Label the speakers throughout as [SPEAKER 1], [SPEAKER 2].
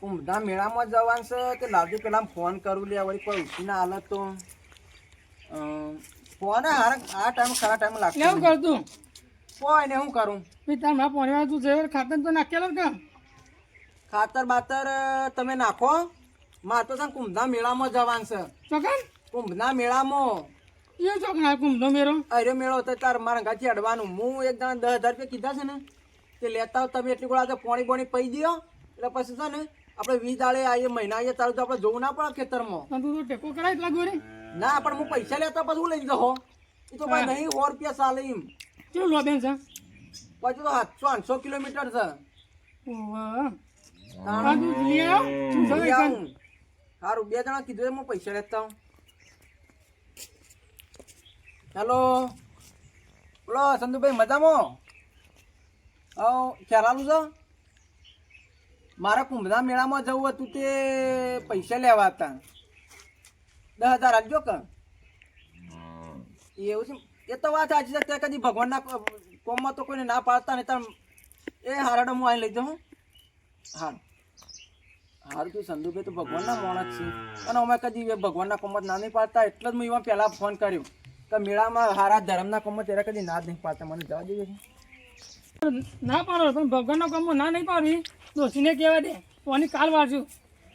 [SPEAKER 1] કુંભધા મેળામાં જવાનું છે કે લાવજો પેલા ફોન કરું લે વળી કોઈ ઉઠીને હાલત તો? ફોન હાર આ ટાઈમ ખરા ટાઈમ લાગતો નહીં.
[SPEAKER 2] કરતું
[SPEAKER 1] કોઈ ને શું કરું?
[SPEAKER 2] પિતા મારા પોણીમાં તું છે ખાતર તો નાખેલો કે
[SPEAKER 1] ખાતર બાતર તમે નાખો. મારે તો છે ને કુંભધા મેળામાં જવાનું છે.
[SPEAKER 2] ચોકન?
[SPEAKER 1] કુંભના મેળામાં.
[SPEAKER 2] એ ચોક ના કુંભનો મેળો?
[SPEAKER 1] અરે મેળો તો તાર મારા ઘાથી અડવાનું. હું એક જણા દસ હજાર રૂપિયા કીધા છે ને તે લેતા તમે એટલી ગોળા પોણી બોણી પી દો એટલે પછી છે ને આપણે વીસ દાડે આવીએ મહિના આવીએ તારું તો આપણે જોવું ના પડે ખેતરમાં.
[SPEAKER 2] તું તો ટેકો કરાય એટલા ગોરે.
[SPEAKER 1] ના પણ હું પૈસા લેતા પછી હું લઈ જહો. એ તો ભાઈ નહીં સો રૂપિયા ચાલે એમ.
[SPEAKER 2] લો બેન છે?
[SPEAKER 1] પછી તો સાતસો આઠસો કિલોમીટર છે. સારું બે જણા કીધું છે, હું પૈસા લેતા હું હેલો. બોલો સંતુભાઈ મજામાં? આલું છો? મારે કુંભના મેળામાં જવું હતું તે પૈસા લેવા હતા. દસ હજાર આપજો કે. એવું છે એ તો વાત સાચી છે કદી ભગવાનના કોમમાં તો કોઈને ના પાડતા નહીં તમે એ હારાડો હું આવી લઈ જાઉં હા. હારું તું સંધુભાઈ તો ભગવાનના માણસ છે. અને અમે કદી ભગવાનના કોમત ના નહીં પાડતા એટલે જ હું એમાં પહેલાં ફોન કર્યો કે મેળામાં હારા ધર્મના કોમત ત્યારે કદી ના જ નહીં પાડતા. મને જવા દેજો.
[SPEAKER 2] ના પાડો, પણ ભગવાનનો કામ ના નહીં પાડવી. દોશીને કહેવા દે કોની કાલ વાળશું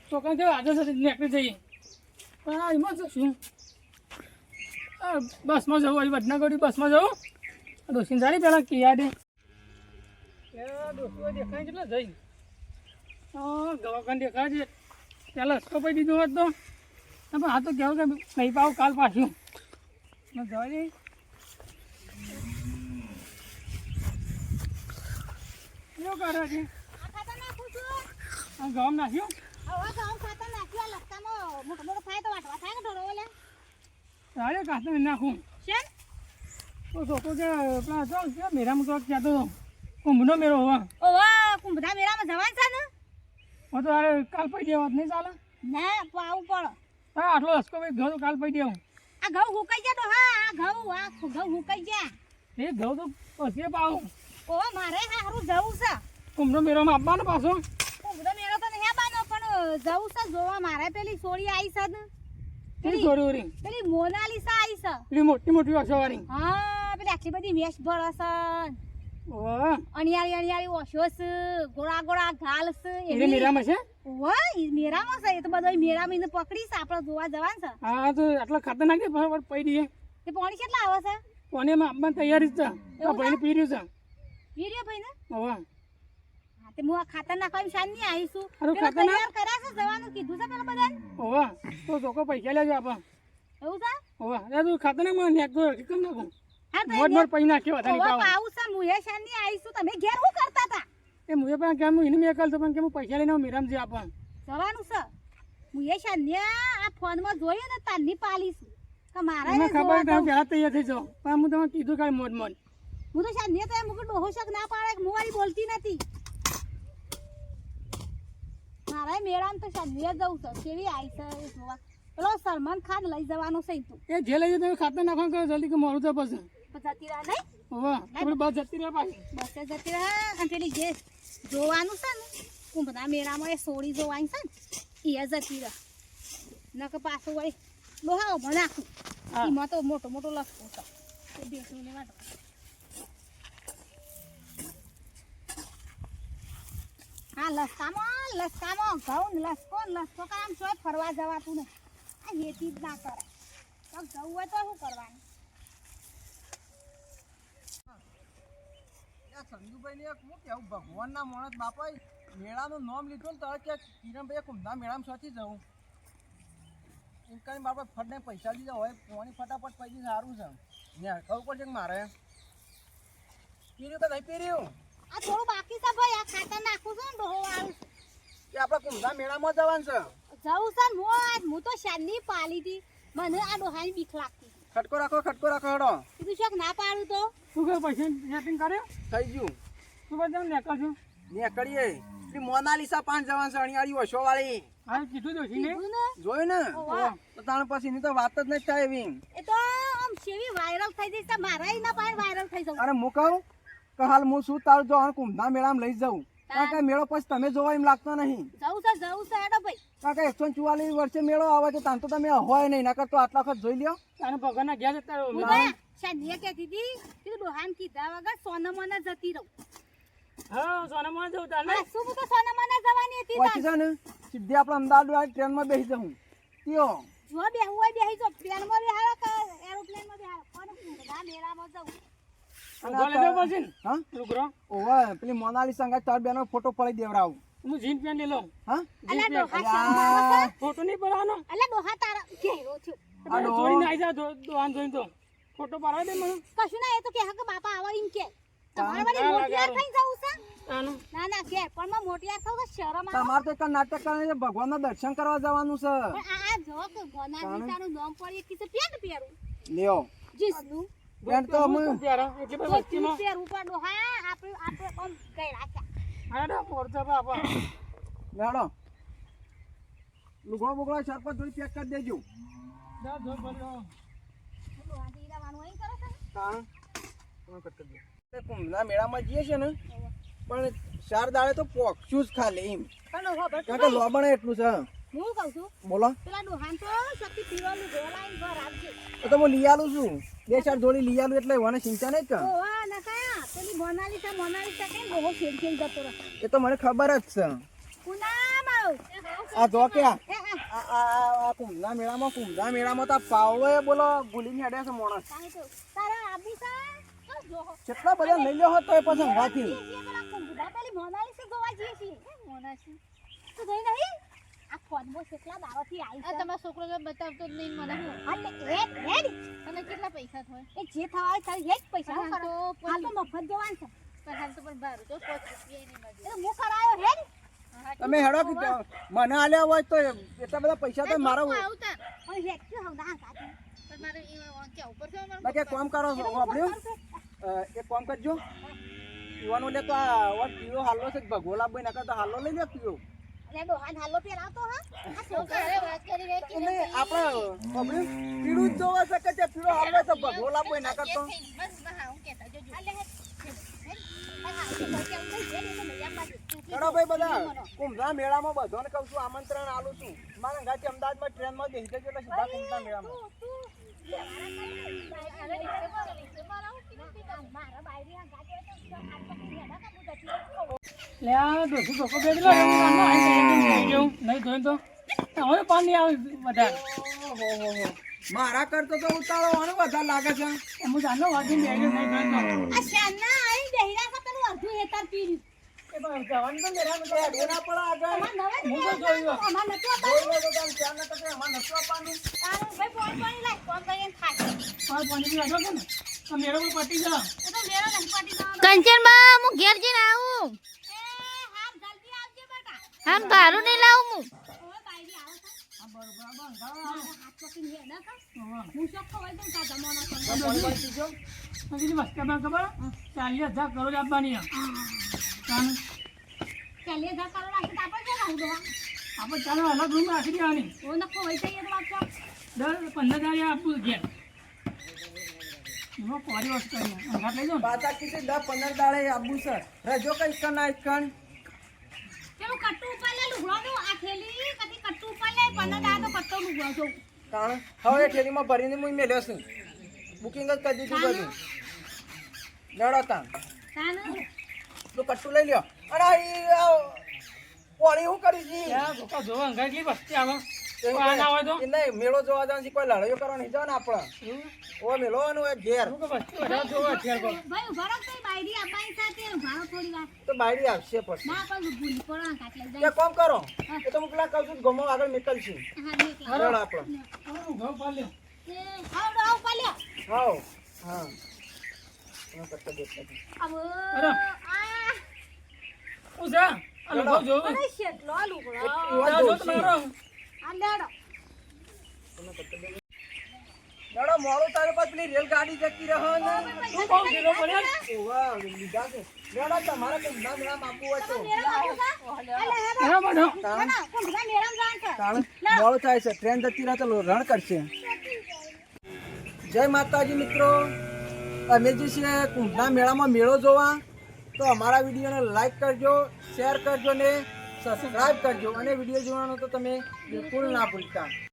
[SPEAKER 2] તો કઈ કેવું આજે સાથે નીકળી જઈએ. પણ આ એમાં જશું બસમાં જવું હજી વડનગર બસમાં જવું? દોશીને જાણી પહેલાં કિયા દે. દોસ્તો દેખાય કેટલા જઈ. હા ગવાકાન દેખાય છે. પહેલાં રસ્તો પડી દીધો હોત પણ આ તો કહેવું કે નહીં પાવ કાલ પાછું. જવા દે. શું કરો છે?
[SPEAKER 3] ઘઉં નાખ્યું?
[SPEAKER 2] તારે કાસ્ત નાખું. છોકરો કે પેલા જો કે મેરામાં તો હતો કુંભનો મેરો હોવા.
[SPEAKER 3] ઓવા કુંભધા મેળામાં જવાનું છે ને?
[SPEAKER 2] હું તો અરે કાલ પડી દેવા નહીં ચાલે.
[SPEAKER 3] ના આવું પડે.
[SPEAKER 2] હા આટલો હસકો ભાઈ ઘઉં કાલ પડી દેવું
[SPEAKER 3] આ ઘઉં હુકાઈ ગયા તો હા આ ઘઉં આ ઘઉં હુકાઈ ગયા.
[SPEAKER 2] એ ઘઉં તો પછી પાવું.
[SPEAKER 3] ઓવા મારે હારું જવું છે.
[SPEAKER 2] કુંભનો મેળોમાં આપવાનો પાછો?
[SPEAKER 3] કુમડો મેળો તો નહીં આવવાનો પણ જવું છે જોવા. મારે પેલી સોળી આવી છે ને.
[SPEAKER 2] કેવી છોરી ઓરી?
[SPEAKER 3] પેલી મોનાલિસા આવી છે.
[SPEAKER 2] પેલી મોટી મોટી ઓછો વાળી
[SPEAKER 3] હા પેલી આટલી બધી મેશ ભરે છે.
[SPEAKER 2] ઓહ.
[SPEAKER 3] અણિયાળી અણિયાળી ઓછો છે ગોળા ગોળા ગાલ છે
[SPEAKER 2] એ મેરામાં છે?
[SPEAKER 3] ઓવા મેરામાં છે એ તો બધો મેરામાં એને પકડીશ આપણે જોવા જવાનું છે.
[SPEAKER 2] હા તો આટલા ખતરનાક નાખી બરાબર પડી દઈએ.
[SPEAKER 3] તે પાણી કેટલા આવે છે?
[SPEAKER 2] એમાં આપવાની તૈયારી છે. ભાઈને પી રહ્યું છે.
[SPEAKER 3] વીડિયો ભાઈ ને
[SPEAKER 2] ઓહ
[SPEAKER 3] હા તે હું આ ખાતર નાખવાની શાની આવીશું. પેલા
[SPEAKER 2] ખાતર
[SPEAKER 3] જવાનું કીધું છે પેલા બધાને?
[SPEAKER 2] તો ચોખ્ખો પૈસા લેજો આપા
[SPEAKER 3] એવું છે?
[SPEAKER 2] ઓહ અરે તું ખાતર નાખ મને નાખ તો કેમ નાખું.
[SPEAKER 3] હા
[SPEAKER 2] મોટ મોટ પૈ નાખ્યો
[SPEAKER 3] ઓવા
[SPEAKER 2] પાવ
[SPEAKER 3] પાઉસ છે હું એ શાની આવીશું. તમે ઘેર શું કરતા હતા?
[SPEAKER 2] એ મુએ પણ કેમ એને મેં કલ તો પણ કેમ પૈસા લઈને આવું મેરામ જે આપવા
[SPEAKER 3] જવાનું છે. મુએ શાની આ ફોનમાં જોયું ને તારની પાલીશું. કે મારા
[SPEAKER 2] ખબર તમે પહેલા તૈયાર થઈ જાઓ. પણ હું તમને કીધું કાંઈ મોટ મોટ
[SPEAKER 3] હું તો શાની તો એમ ડોહો શક ના પાડે હું વાળી બોલતી નથી. મારા મેળામાં તો શાની જવું છે કેવી આવી છે જોવા પેલો સલમાન ખાન લઈ જવાનો છે તું.
[SPEAKER 2] એ જે લઈ જતો ખાતર નાખવાનું કરો જલ્દી કે મોડું તો પછી.
[SPEAKER 3] જતી રહે નહીં?
[SPEAKER 2] ઓહ આપણે બસ જતી રહે પાછી.
[SPEAKER 3] બસે જતી રહે અને પેલી જે જોવાનું છે ને કુંભના મેળામાં એ સોળી જોવાની છે ને એ જતી રહે. નક પાછું વળી લોહાઓ નાખું. એમાં તો મોટો મોટો લસકો બેસવું વાટો. હા લસકામો લસકામો. ઘઉં લસકો લસકો કામ છો, ફરવા જવાતું ને. આ હેતી જ ના કરે. તો જવું હોય તો શું કરવાનું?
[SPEAKER 1] સંજુભાઈ ને શું કેવું ભગવાનના માણસ બાપા મેળાનું નામ લીધું ને તો કે કિરણભાઈ કુંભના મેળામાં સોથી જવું કઈ બાપા ફટને પૈસા લીધા હોય, પોણી ફટાફટ પૈસા સારું છે. ને કહું પડશે મારે? પીર્યું કે નહીં પીર્યું?
[SPEAKER 3] આ થોડું બાકી છે ભાઈ આ ખાતર નાખું છું ને ડોહો વાળું.
[SPEAKER 1] કે આપણે કુંભના મેળામાં જવાનું છે.
[SPEAKER 3] જવું છે ને હું આજ હું તો શાની પાલી હતી. મને આ ડોહાની બીક લાગતી.
[SPEAKER 1] ખટકો રાખો ખટકો રાખો હડો.
[SPEAKER 3] કીધું શોક ના પાડું તો.
[SPEAKER 2] તું કરે પૈસા સેટિંગ કર્યો?
[SPEAKER 1] થઈ ગયું.
[SPEAKER 2] તું બધા નીકળ છું
[SPEAKER 1] ને કરીએ મોનાલિસા પાંચ જવાનું છે અણિયાળી ઓછો વાળી
[SPEAKER 2] હા કીધું તો
[SPEAKER 3] કીધું ને?
[SPEAKER 1] જોયું ને? તો તાણ પછી એની તો વાત જ નહીં થાય એવી.
[SPEAKER 3] એ તો આમ સેવી વાયરલ થઈ જશે મારા ના પાડ વાયરલ થઈ જવું.
[SPEAKER 1] અરે હું કે હાલ હું શું તારું જો કુંભના મેળામાં લઈ જાઉં. કારણ કે મેળો પછી તમે જોવા એમ લાગતો નહીં.
[SPEAKER 3] જવું છે જવું છે હેડો ભાઈ.
[SPEAKER 1] કારણ કે એકસો ચુવાલીસ વર્ષે મેળો આવે છે તાન તો તમે હોય નહીં નકર તો આટલા વખત જોઈ લ્યો.
[SPEAKER 2] તારે ભગવાનના ગયા જતા રહો.
[SPEAKER 3] શાદીએ કહેતી હતી કે ડોહાન કીધા વગર સોનમને જતી રહું.
[SPEAKER 2] હા સોનામાં જવું તારે
[SPEAKER 3] શું તો સોનમને જવાની હતી
[SPEAKER 1] પછી છે ને સીધી આપણે અમદાવાદ ટ્રેનમાં બેસી જવું. ત્યો
[SPEAKER 3] જો હોય બેહી જો. પ્લેનમાં બેહાડો કે એરોપ્લેનમાં મેળામાં જવું.
[SPEAKER 1] પેલી મોનાલી સંગા તાર બેનો ફોટો પડી દેવડાવું
[SPEAKER 2] હું જીન પેન લઈ લઉં.
[SPEAKER 1] હા?
[SPEAKER 3] અલા ડોહા છે?
[SPEAKER 2] ફોટો નહીં પડાવવાનો.
[SPEAKER 3] અલા ડોહા તારા ઘેરો થયો?
[SPEAKER 1] આ.
[SPEAKER 2] જોઈને આવી જા દો- દોહાન જોઈને તો. ફોટો પાડવા દે મને.
[SPEAKER 3] કશું ના એ તો કે કે બાપા આવો ઇન કે. તમારે વળી
[SPEAKER 2] ના,
[SPEAKER 3] મોટિયાર
[SPEAKER 2] ના,
[SPEAKER 3] થઈ જવું છે? ના ના કે પણ માં મોટિયા થવું તો શરમ આવે?
[SPEAKER 1] તમારે તો એક નાટક કરીને ભગવાનના દર્શન કરવા જવાનું છે.
[SPEAKER 3] પણ આ જો કે દીસાનું નામ પડી કે પેન્ટ પહેરું?
[SPEAKER 1] લ્યો.
[SPEAKER 3] જીસનું.
[SPEAKER 1] પેન્ટ તો અમે
[SPEAKER 2] એટલે
[SPEAKER 3] બસ
[SPEAKER 2] વસ્તીમાં
[SPEAKER 3] પહેરું પણ હા આપણે આપણે કોમ કઈ રાખ્યા
[SPEAKER 2] હાડો, મોરજા બાપા.
[SPEAKER 1] લેડો લુગડો બુગડો ચાર પાંચ જોડી પેક કરી દેજો.
[SPEAKER 2] જા, જો ભર્યો.
[SPEAKER 1] દો. કુંભના મેળામાં જઈએ છે ને પણ ચાર દાડે તો પોક્ષું જ ખાલી એમ. કારણ કે લોબણ એટલું છે.
[SPEAKER 3] હું કહું છું?
[SPEAKER 1] બોલો.
[SPEAKER 3] પેલા ડોહાન તો શક્તિ પીવાનું ગોલાઈન ઘર આવજે
[SPEAKER 1] એ તો હું લઈ આલું છું. બે ચાર જોડી લઈ આલું એટલે મને ચિંતા નહીં કર.
[SPEAKER 3] ઓવા નકા પેલી મોનાલિસા મોનાલિસા કઈ ડોહો ફેર ફેર જતો રહે?
[SPEAKER 1] એ તો મને ખબર જ છે.
[SPEAKER 3] પૂનમ આવ.
[SPEAKER 1] આ જો કે આ
[SPEAKER 3] આ
[SPEAKER 1] આ- આ આ કુંભના મેળામાં કુંભના મેળામાં તો આ એ બોલો ભૂલીને હેડ્યા છે મોણસ.
[SPEAKER 3] તારા આબી સા
[SPEAKER 1] કેટલા બધા લઈ લ્યો હોત એ પછી હંગાથી.
[SPEAKER 3] છીએ પેલા મોનાલિસા જોવા જઈએ છીએ. મોનાલિસા તું જોઈ નહીં? આ ફોનમાં કેટલા દાવાથી આવી છે.
[SPEAKER 4] તમારો છોકરો તો બતાવતો જ નહીં મને. હું
[SPEAKER 3] એટલે એ હેડ
[SPEAKER 4] કેટલા પૈસા થાય?
[SPEAKER 3] એ જે થવા હોય તારી હેડ પૈસા હું કરો. હાલ તો મફત જોવાનું છે.
[SPEAKER 4] પણ હાલ તો પણ બાર તો પાંચ રૂપિયા નહીં મળે
[SPEAKER 3] હું કરાયો હેડ
[SPEAKER 1] તમે હેડો કે મને આલ્યા હોય તો એટલા બધા પૈસા તો મારા
[SPEAKER 4] આવતા?
[SPEAKER 3] પણ હેડ કે હવ ના કાઢી?
[SPEAKER 4] પણ મારે એ ક્યાં ઉપર છે મારે
[SPEAKER 1] બાકી કામ કરો છો? વાપર્યું એક કામ કરજો. યુવાનો લે તો આ વાર પીળો હાલો છે ભગોલા ભાઈ નકર તો હાલો લઈ લે પીળો. ભાઈ બધા મેળામાં બધાને કહું છું આમંત્રણ આલું છું મારા ગાંધી અમદાવાદમાં ટ્રેનમાં બેસી જજો એટલે સીધા કુંભના મેળામાં
[SPEAKER 2] લે આ ડોસી ધોકો હું જઈને જોઈ લઉં. નહીં જોઈને તો. હવે પાણી આવે વધારે.
[SPEAKER 1] મારા કરતો તો ઉતાળો અને વધારે લાગે છે.
[SPEAKER 2] હું જાણનો વાગીને બેઠો નહીં જોઈને તો.
[SPEAKER 3] આ શાના આઈ બેહીરા કા પેલું અડધું હેતર
[SPEAKER 2] હું મારે પાણી બી વાંધો છે ને તો મેળો પર પટી જા
[SPEAKER 3] એ તો મેરો નહીં પડી જવાનો
[SPEAKER 4] કંચનબા હું ઘેર જઈને આવું
[SPEAKER 3] એ હા જલ્દી આવજે બેટા
[SPEAKER 4] આમ ભારું નહીં લાવું હું
[SPEAKER 2] ચાલીસ હજાર કરોડ આપવાની આ. તાને
[SPEAKER 3] ચાલે જા કરો રાખી તા પર જરા
[SPEAKER 2] આપણે ચાલો અલગ રૂમ રાખી દેવાની
[SPEAKER 3] ઓ નખો હોય તો એ તો વાત
[SPEAKER 2] દર પંદર દાડી આપવું ઘેર એમાં કોરી વસ્તુ અંગાત લઈ જાઓ
[SPEAKER 1] પાછા કીધું, દસ પંદર દાડે આબુ છે રજો કઈ કણ ના કણ
[SPEAKER 3] પેલું કટ્ટુ ઉપર લે લુગડોનું આ થેલી કદી કટ્ટુ ઉપર લે પંદર દાડા તો કટ્ટો લુગડો છો
[SPEAKER 1] કારણ હવે ઠેલીમાં ભરીને હું મેલ્યો છું. બુકિંગ જ કરી દીધું બધું. લડો તાન તું કટ્ટું લઈ લ્યો. અરે આ ઈ, આ પોણી કરી છે
[SPEAKER 2] ત્યાં ધોકા જોવા અંગાત એટલી વસ્તી આવે.
[SPEAKER 1] મેળો જોવા જવાનું છે કોઈ લડાઈઓ કરવાની જાવ ને આપણે? ઓ મેળો નું એક ઘેર.
[SPEAKER 2] શું કે વસ્તી વધારે જોવા અત્યારે કોઈ.
[SPEAKER 3] ભાઈ ઊભા રહો તો બાયરી આપવાની સાથે ઊભા રહો થોડી વાર.
[SPEAKER 1] તો બાયડી આવશે પછી.
[SPEAKER 3] ના પણ ભૂલી પડો આ કાટ લઈ
[SPEAKER 1] એ કોમ કરો. એ તો હું પેલા કહું છું ગમો આગળ નીકળશે.
[SPEAKER 3] હા
[SPEAKER 1] આપણે. હા.
[SPEAKER 2] અરે.
[SPEAKER 3] શેટલો
[SPEAKER 2] જો તમારો.
[SPEAKER 3] લેડો
[SPEAKER 1] મોડું તારે પાસે પેલી રેલગાડી જતી રહે ને. ઓવા, લીધા છે. તમારે આપવું હોય તો.
[SPEAKER 3] મેળા ના
[SPEAKER 1] થાય છે. ટ્રેન જતી રહે તો રણ કરશે. જય માતાજી મિત્રો. અમે જે છે કુંભના મેળામાં મેળો જોવા. તો અમારા વિડીયોને લાઈક કરજો શેર કરજો ને સબસ્ક્રાઈબ કરજો અને વીડિયો જોવાનો તો તમે બિલકુલ ના ભૂલતા.